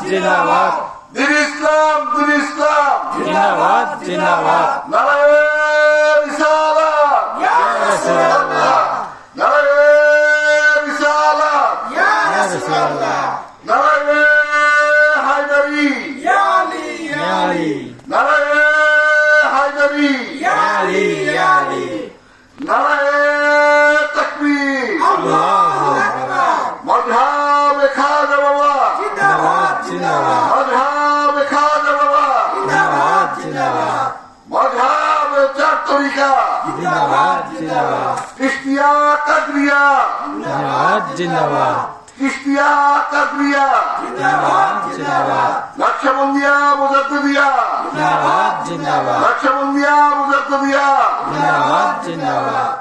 জিন্দাবাদ দিন ইসলাম দিন ইসলাম। জিন্দাবাদ জিন্দাবাদ। নারে রিসালাত রাসূলুল্লাহ। নারে নারে তাকবীর। মজহাব খাজা বাবা মজহাব খাজা বাবা মজহাব চার তরিকা। কৃষ্টিয়া কাদরিয়া জিন্দাবাদ কাদরিয়া নকশবন্দিয়া মুজাদ্দিয়া জিন্দাবাদ জিন্দাবাদ নকশবন্দিয়া মুজাদ্দিয়া জিন্দাবাদ জিন্দাবাদ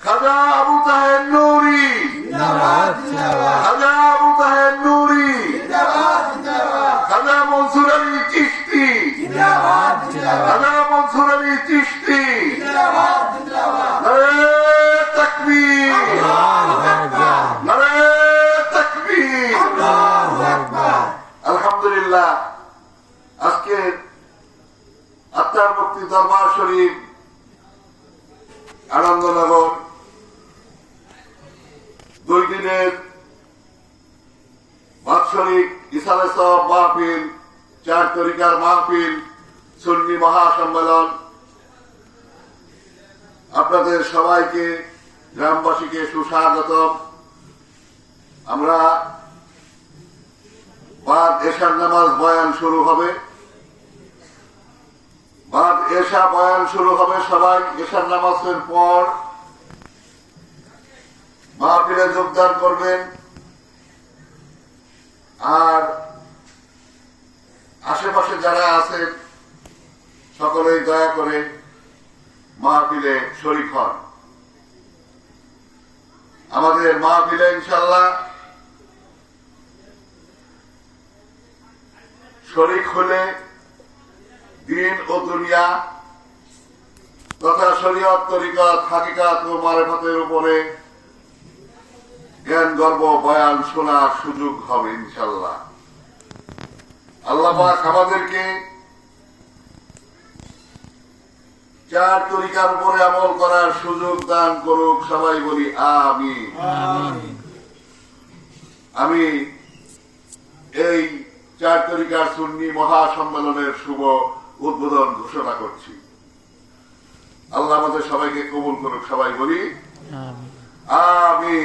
খাজা আবু তাহের নুরি জিন্দাবাদ জিন্দাবাদ খাজা আবু তাহের নুরি জিন্দাবাদ জিন্দাবাদ খাজা মনসুর আলী চিশতি জিন্দাবাদ জিন্দাবাদ খাজা মনসুর আলী চিশতি জিন্দাবাদ জিন্দাবাদ নারে তাকবীর আল্লাহু আকবার নারে তাকবীর আল্লাহু আকবার আলহামদুলিল্লাহ আজকে আত্মার মুক্তি দরবার শরীফ, আনন্দনগর দুই দিনের বাৎসরিক ইসালে সব মাহফিল, চার তরিকার মাহফিল, সুন্নি মহাসম্মেলন। আপনাদের সবাইকে, গ্রামবাসীকে সুস্বাগত। আমরা বাদ এশার নামাজ বয়ান শুরু হবে। বাদ এশা বয়ান শুরু হবে সবাই, এশার নামাজের পর। মাহফিলে যোগদান করবেন। আর আশেপাশে যারা আছেন, সকলেই দয়া করে মাহফিলে শরিক হন। আমাদের মাহফিলে ইনশাল্লাহ শরিক হলে দিন ও দুনিয়া তথা শরীয়ত তরিকত হাকিকাত ও মারেফতের উপরে জ্ঞান গর্ব বয়ান শোনার সুযোগ হবে ইনশাল্লাহ আল্লাহ আমাদেরকে চার তরিকার উপরে আমল করার সুযোগ দান করুক সবাই বলি আমি আমি এই চার তরিকার সুন্নি মহাসম্মেলনের শুভ উদ্বোধন ঘোষণা করছি। আল্লাহ আমাদের সবাইকে কবুল করুক সবাই বলি আমি